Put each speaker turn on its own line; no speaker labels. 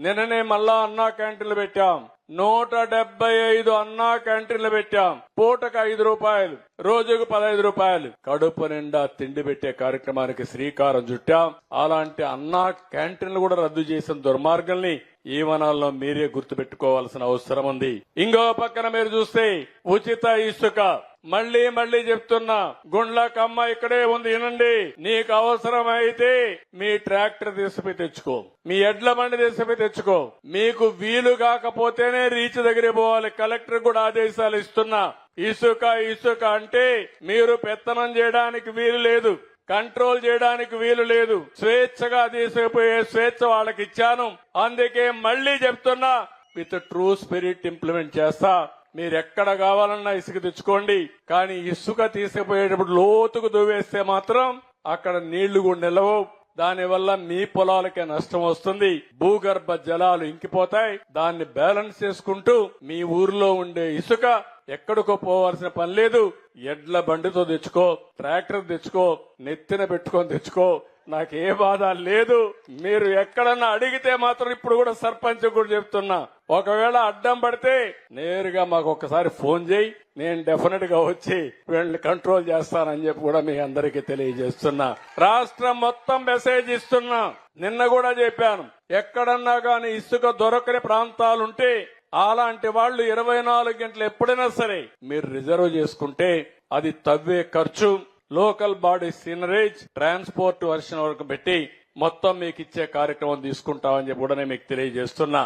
నిన్ననే మళ్ళా అన్నా క్యాంటీన్లు పెట్టాం. నూట డెబ్బై ఐదు అన్నా క్యాంటీన్లు పెట్టాం. పూటకు ఐదు రూపాయలు రోజుకు పదహైదు రూపాయలు. కడుపు నిండా తిండి పెట్టే కార్యక్రమానికి శ్రీకారం చుట్టాం. అలాంటి అన్నా క్యాంటీన్లు కూడా రద్దు చేసిన దుర్మార్గంని ఈ వనాల్లో మీరే గుర్తుపెట్టుకోవాల్సిన అవసరం ఉంది. ఇంకో పక్కన మీరు చూస్తే ఉచిత ఇసుక. మళ్ళీ మళ్ళీ చెప్తున్నా గుండ్లకమ్మ ఇక్కడే ఉంది వినండి నీకు అవసరమైతే మీ ట్రాక్టర్ తీసుకుపోయి తెచ్చుకో. మీ ఎడ్ల బండి తీసుకుపోయి తెచ్చుకో. మీకు వీలు కాకపోతేనే రీచ్ దగ్గర పోవాలి. కలెక్టర్ కూడా ఆదేశాలు ఇస్తున్నా. ఇసుక ఇసుక అంటే మీరు పెత్తనం చేయడానికి వీలు లేదు. కంట్రోల్ చేయడానికి వీలు లేదు. స్వేచ్ఛగా తీసుకుపోయే స్వేచ్ఛ వాళ్ళకి ఇచ్చాను. అందుకే మళ్ళీ చెప్తున్నా విత్ ట్రూ స్పిరిట్ ఇంప్లిమెంట్ చేస్తా. మీరు ఎక్కడ కావాలన్నా ఇసుక తెచ్చుకోండి. కానీ ఇసుక తీసుకుపోయేటప్పుడు లోతుకు దువ్వేస్తే మాత్రం అక్కడ నీళ్ళు కూడా నిలవవు. దానివల్ల మీ పొలాలకే నష్టం వస్తుంది. భూగర్భ జలాలు ఇంకిపోతాయి. దాన్ని బ్యాలెన్స్ చేసుకుంటూ మీ ఊర్లో ఉండే ఇసుక ఎక్కడికో పోవాల్సిన పని లేదు. ఎడ్ల బండితో తెచ్చుకో ట్రాక్టర్ తెచ్చుకో నెత్తిన పెట్టుకొని తెచ్చుకో. నాకు ఏ బాధ లేదు. మీరు ఎక్కడన్నా అడిగితే మాత్రం ఇప్పుడు కూడా సర్పంచ్ కూడా చెప్తున్నా. ఒకవేళ అడ్డం పడితే నేరుగా మాకు ఒకసారి ఫోన్ చేయి. నేను డెఫినెట్గా వచ్చి వీళ్ళని కంట్రోల్ చేస్తానని చెప్పి కూడా మీ అందరికీ తెలియజేస్తున్నా. రాష్ట్రం మొత్తం మెసేజ్ ఇస్తున్నా. నిన్న కూడా చెప్పాను. ఎక్కడన్నా కానీ ఇసుక దొరకని ప్రాంతాలుంటే అలాంటి వాళ్ళు ఇరవై నాలుగు గంటలు ఎప్పుడైనా సరే మీరు రిజర్వ్ చేసుకుంటే అది తవ్వే ఖర్చు local body seigniorage transport version వరకు పెట్టి మొత్తం మీకు ఇచ్చే కార్యక్రమం తీసుకుంటామని చెప్పి కూడా నేను మీకు తెలియజేస్తున్నా.